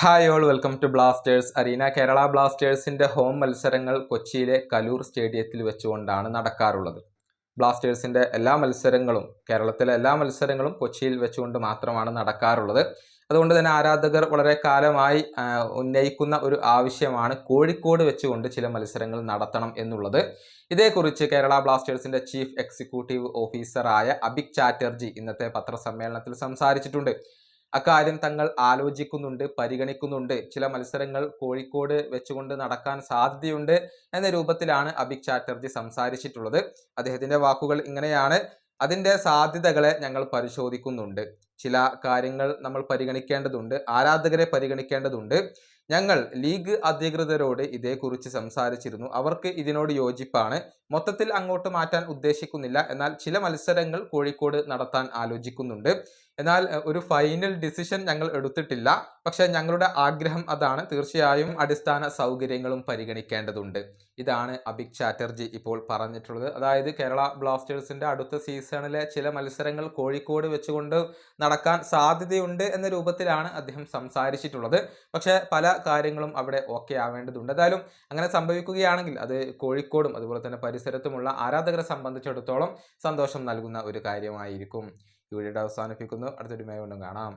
Hi all welcome to Blasters arena Kerala ബ്ലാസ്റ്റേഴ്സിന്റെ home മത്സരങ്ങൾ കൊച്ചിയിലെ കലൂർ സ്റ്റേഡിയത്തിൽ വെച്ചുകൊണ്ടാണ് നടക്കാറുള്ളത്. ബ്ലാസ്റ്റേഴ്സിന്റെ എല്ലാ മത്സരങ്ങളും കേരളത്തിലെ എല്ലാ മത്സരങ്ങളും കൊച്ചിയിൽ വെച്ചുകൊണ്ട് മാത്രമാണ് നടക്കാറുള്ളത്. അതുകൊണ്ട് തന്നെ ആരാധകർ വളരെ കാലമായി ഉന്നയിക്കുന്ന ഒരു ആവശ്യമാണ് കോഴിക്കോട് വെച്ചുകൊണ്ട് ചില മത്സരങ്ങൾ നടത്തണം എന്നുള്ളത്. ഇതേക്കുറിച്ച് കേരള ബ്ലാസ്റ്റേഴ്സിന്റെ ചീഫ് എക്സിക്യൂട്ടീവ് ഓഫീസറായ അബിക് ചാറ്റർജി ഇന്നത്തെ പത്രസമ്മേളനത്തിൽ സംസാരിച്ചിട്ടുണ്ട്. അക്കാര്യം തങ്ങൾ ആലോചിക്കുന്നുണ്ട് പരിഗണിക്കുന്നുണ്ട്. ചില മത്സരങ്ങൾ കോഴിക്കോട് വെച്ചുകൊണ്ട് നടക്കാൻ സാധ്യതയുണ്ട് എന്ന രൂപത്തിലാണ് അബിക് ചാറ്റർജി സംസാരിച്ചിട്ടുള്ളത്. അദ്ദേഹത്തിന്റെ വാക്കുകൾ ഇങ്ങനെയാണ്. അതിന്റെ സാധ്യതകളെ ഞങ്ങൾ പരിശോധിക്കുന്നുണ്ട്. ചില കാര്യങ്ങൾ നമ്മൾ പരിഗണിക്കേണ്ടതുണ്ട് ആരാധകരെ പരിഗണിക്കേണ്ടതുണ്ട്. ഞങ്ങൾ ലീഗ് അധികൃതരോട് ഇതേക്കുറിച്ച് സംസാരിച്ചിരുന്നു. അവർക്ക് ഇതിനോട് യോജിപ്പാണ്. മൊത്തത്തിൽ അങ്ങോട്ട് മാറ്റാൻ ഉദ്ദേശിക്കുന്നില്ല. എന്നാൽ ചില മത്സരങ്ങൾ കോഴിക്കോട് നടത്താൻ ആലോചിക്കുന്നുണ്ട്. എന്നാൽ ഒരു ഫൈനൽ ഡിസിഷൻ ഞങ്ങൾ എടുത്തിട്ടില്ല. പക്ഷെ ഞങ്ങളുടെ ആഗ്രഹം അതാണ്. തീർച്ചയായും അടിസ്ഥാന സൗകര്യങ്ങളും പരിഗണിക്കേണ്ടതുണ്ട്. ഇതാണ് അബിക് ചാറ്റർജി ഇപ്പോൾ പറഞ്ഞിട്ടുള്ളത്. അതായത് കേരള ബ്ലാസ്റ്റേഴ്സിന്റെ അടുത്ത സീസണിലെ ചില മത്സരങ്ങൾ കോഴിക്കോട് വെച്ചുകൊണ്ട് നടക്കാൻ സാധ്യതയുണ്ട് എന്ന രൂപത്തിലാണ് അദ്ദേഹം സംസാരിച്ചിട്ടുള്ളത്. പക്ഷേ പല കാര്യങ്ങളും അവിടെ ഓക്കെ ആവേണ്ടതുണ്ട്. എന്തായാലും അങ്ങനെ സംഭവിക്കുകയാണെങ്കിൽ അത് കോഴിക്കോടും അതുപോലെ തന്നെ പരിസരത്തുമുള്ള ആരാധകരെ സംബന്ധിച്ചിടത്തോളം സന്തോഷം നൽകുന്ന ഒരു കാര്യമായിരിക്കും. ഈ വീഡിയോ അവസാനിപ്പിക്കുന്നു. അടുത്തൊരു മേ കൊണ്ടും കാണാം.